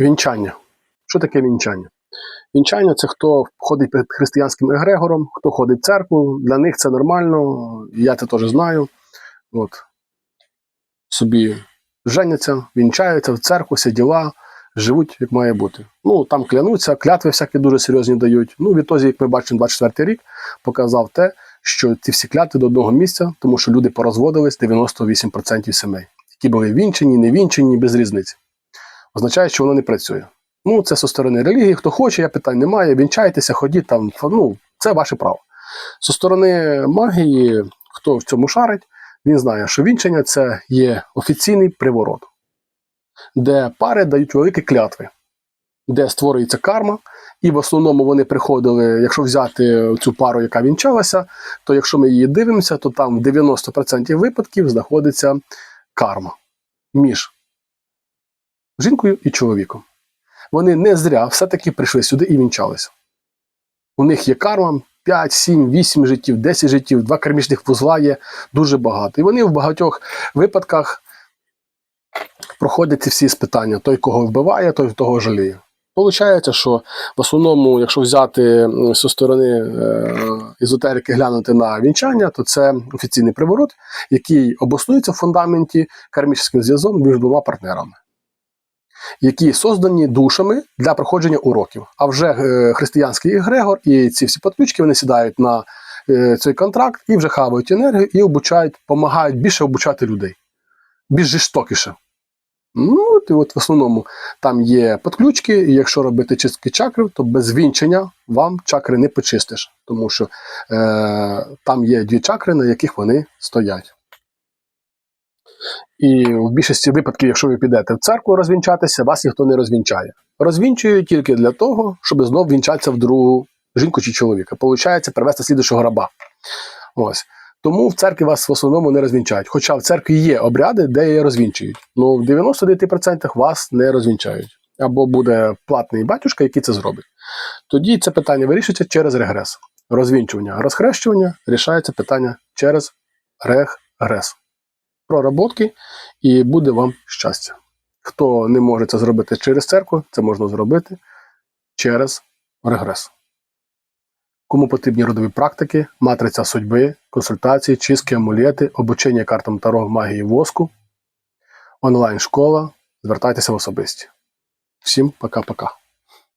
Вінчання. Що таке вінчання? Вінчання це хто ходить перед християнським егрегором, хто ходить в церкву. Для них це нормально, я це теж знаю. От. Собі женяться, вінчаються в церкву, всі діла, живуть як має бути. Ну, там клянуться, клятви всякі дуже серйозні дають. Ну, відтоді, як ми бачимо, 24 рік показав те, що ці всі клятви до одного місця, тому що люди порозводились 98% сімей, які були вінчені, не вінчені, без різниці. Означає, що воно не працює. Ну, це зі сторони релігії. Хто хоче, я питань немає. Вінчайтеся, ходіть там. Ну, це ваше право. Зі сторони магії, хто в цьому шарить, він знає, що вінчання це є офіційний приворот, де пари дають великі клятви, де створюється карма, і в основному вони приходили, якщо взяти цю пару, яка вінчалася, то якщо ми її дивимося, то там в 90% випадків знаходиться карма між жінкою і чоловіком. Вони не зря все-таки прийшли сюди і вінчалися. У них є карма 5, 7, 8 життів, 10 життів, два кармічних вузла є дуже багато. І вони в багатьох випадках проходять ці всі спитання: той, кого вбиває, той того жаліє. Получається, що в основному, якщо взяти зі сторони е, ізотерики глянути на вінчання, то це офіційний приворот, який обоснується в фундаменті кармічним зв'язком між двома партнерами які создані душами для проходження уроків. А вже е, християнський егрегор і ці всі подключки вони сідають на е, цей контракт і вже хавають енергію і обучають, допомагають більше обучати людей, більш жорстокіше. Ну, і от в основному там є подключки, і якщо робити чистки чакрів, то без вінчення вам чакри не почистиш, тому що е, там є дві чакри, на яких вони стоять. І в більшості випадків, якщо ви підете в церкву розвінчатися, вас ніхто не розвінчає. Розвінчують тільки для того, щоб знов вінчатися в другу жінку чи чоловіка. Получається привести слідущого раба. Ось. Тому в церкві вас в основному не розвінчають. Хоча в церкві є обряди, де її розвінчують. Ну в 99% вас не розвінчають. Або буде платний батюшка, який це зробить. Тоді це питання вирішується через регрес. Розвінчування, розхрещування рішається питання через регрес проработки, і буде вам щастя. Хто не може це зробити через церкву, це можна зробити через регрес. Кому потрібні родові практики, матриця судьби, консультації, чистки, амулети, обучення картам Таро магії воску, онлайн-школа, звертайтеся в особисті. Всім пока-пока.